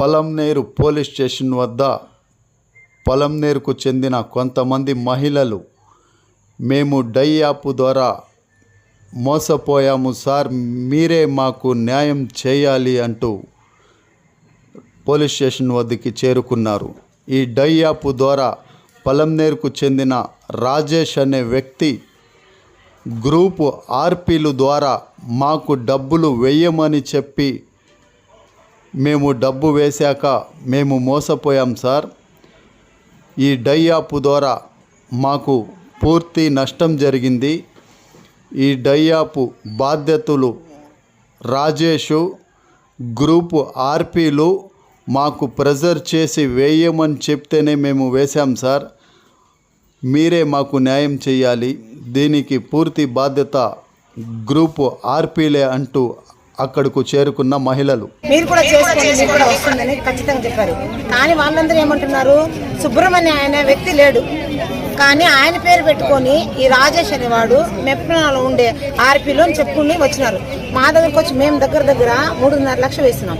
Palamaner police station వద్ద పలంనేరుకు చెందిన కొంతమంది మహిళలు మేము డై యాప్ ద్వారా మోసపోయాము సార్ మీరే మాకు న్యాయం చేయాలి అంటూ పోలీస్ స్టేషన్ వద్దకి చేరుకున్నారు. ఈ డై యాప్ ద్వారా పలంనేరుకు చెందిన రాజేష్ అనే వ్యక్తి గ్రూపు ఆర్పీలు ద్వారా మాకు డబ్బులు వెయ్యమని చెప్పి మేము డబ్బు వేశాక మేము మోసపోయాం సార్. ఈ డై యాప్ ద్వారా మాకు పూర్తి నష్టం జరిగింది. ఈ డై యాప్ బాధ్యతలు రాజేషు గ్రూపు ఆర్పీలు మాకు ప్రెజర్ చేసి వేయమని చెప్తేనే మేము వేశాం సార్. మీరే మాకు న్యాయం చేయాలి. దీనికి పూర్తి బాధ్యత గ్రూపు ఆర్పీలే అంటూ అక్కడకు చేరుకున్న మహిళలు. మీరు కూడా చేసుకోండి కూడా వస్తుందని ఖచ్చితంగా చెప్పారు. కానీ వాళ్ళందరూ ఏమంటున్నారు? సుబ్రహ్మణ్య అనే వ్యక్తి లేడు. కానీ ఆయన పేరు పెట్టుకొని ఈ రాజేష్ అనేవాడు మెప్నాలో ఉండే ఆర్పీలో చెప్పుకుని వచ్చినారు. మా దగ్గరకు వచ్చి మేము దగ్గర దగ్గర మూడున్నర లక్షలు వేసినాం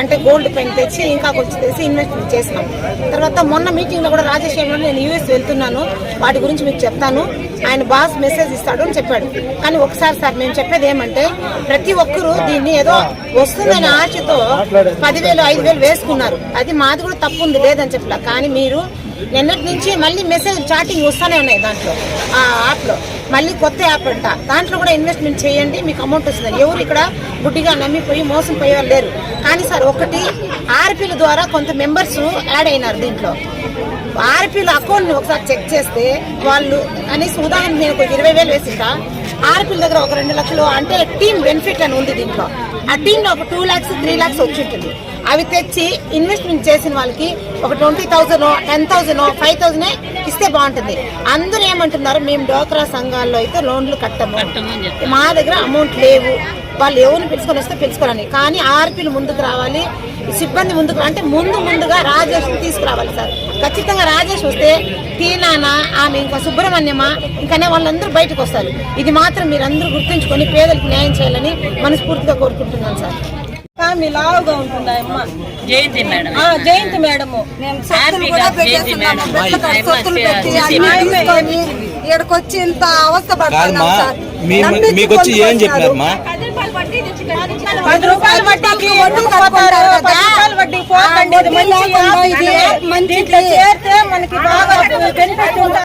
అంటే గోల్డ్ పెన్ తెచ్చి ఇంకా కొంచెం తెచ్చి ఇన్వెస్ట్మెంట్ చేసినాం. తర్వాత మొన్న మీటింగ్లో కూడా రాజశేఖర్ నేను యూఎస్ వెళ్తున్నాను. వాటి గురించి మీకు చెప్తాను. ఆయన బాస్ మెసేజ్ ఇస్తాడు అని చెప్పాడు. కానీ ఒకసారి సార్ మేము చెప్పేది ఏమంటే ప్రతి ఒక్కరూ దీన్ని ఏదో వస్తుందనే ఆశతో పదివేలు ఐదు వేలు వేసుకున్నారు. అది మాది కూడా తప్పు ఉంది లేదని చెప్పలా. కానీ మీరు నిన్నటి నుంచి మళ్ళీ మెసేజ్ చాటింగ్ వస్తూనే ఉన్నాయి దాంట్లో ఆ యాప్లో మళ్ళీ కొత్త యాప్ అంట. దాంట్లో కూడా ఇన్వెస్ట్మెంట్ చేయండి మీకు అమౌంట్ వస్తుంది ఎవరు ఇక్కడ గుడ్డిగా నమ్మిపోయి మోసం పోయే వాళ్ళు లేరు. కానీ సార్ ఒకటి ఆర్పీల ద్వారా కొంత మెంబర్స్ యాడ్ అయినారు దీంట్లో. ఆర్పీల అకౌంట్ని ఒకసారి చెక్ చేస్తే వాళ్ళు కనీసం ఉదాహరణ నేను ఒక ఇరవై వేలు వేసిందా ఆర్పీల దగ్గర ఒక రెండు లక్షలు అంటే టీమ్ బెనిఫిట్ అని ఉంది దీంట్లో. ఆ టీంలో ఒక టూ ల్యాక్స్ త్రీ ల్యాక్స్ వచ్చి ఉంటుంది అవి తెచ్చి ఇన్వెస్ట్మెంట్ చేసిన వాళ్ళకి ఒక twenty thousand ten thousand five thousand ఇస్తే బాగుంటుంది. అందరూ ఏమంటున్నారు మేము డోక్రా సంఘాల్లో అయితే లోన్లు కట్టము. మా దగ్గర అమౌంట్ లేవు. వాళ్ళు ఎవరిని పిలుచుకొని వస్తే పిలుచుకోవాలని కానీ ఆర్పీలు ముందుకు రావాలి సిబ్బంది ముందుకు అంటే ముందు ముందుగా రాజేష్ తీసుకురావాలి సార్. ఖచ్చితంగా రాజేష్ వస్తే టీనానా ఆమె ఇంకా సుబ్రహ్మణ్యమా ఇంకనే వాళ్ళందరూ బయటకు వస్తారు. ఇది మాత్రం మీరందరూ గుర్తుంచుకొని పేదలకు న్యాయం చేయాలని మనస్ఫూర్తిగా కోరుకుంటున్నాను సార్. ఆమె లావుగా ఉంటుంది ఆ అమ్మ జయంతి మేడం. జయంతి మేడము ఇక్కడికి వచ్చి ఇంత అవస్థ పడుతున్నాం సార్. మీకు వచ్చి ఏం. పది రూపాయలు వడ్డీకి వడ్డీ కట్టుకుంటారు కదా. వడ్డీకి పోకండి. మంచి చేరితే మనకి బాగా బెనిఫిట్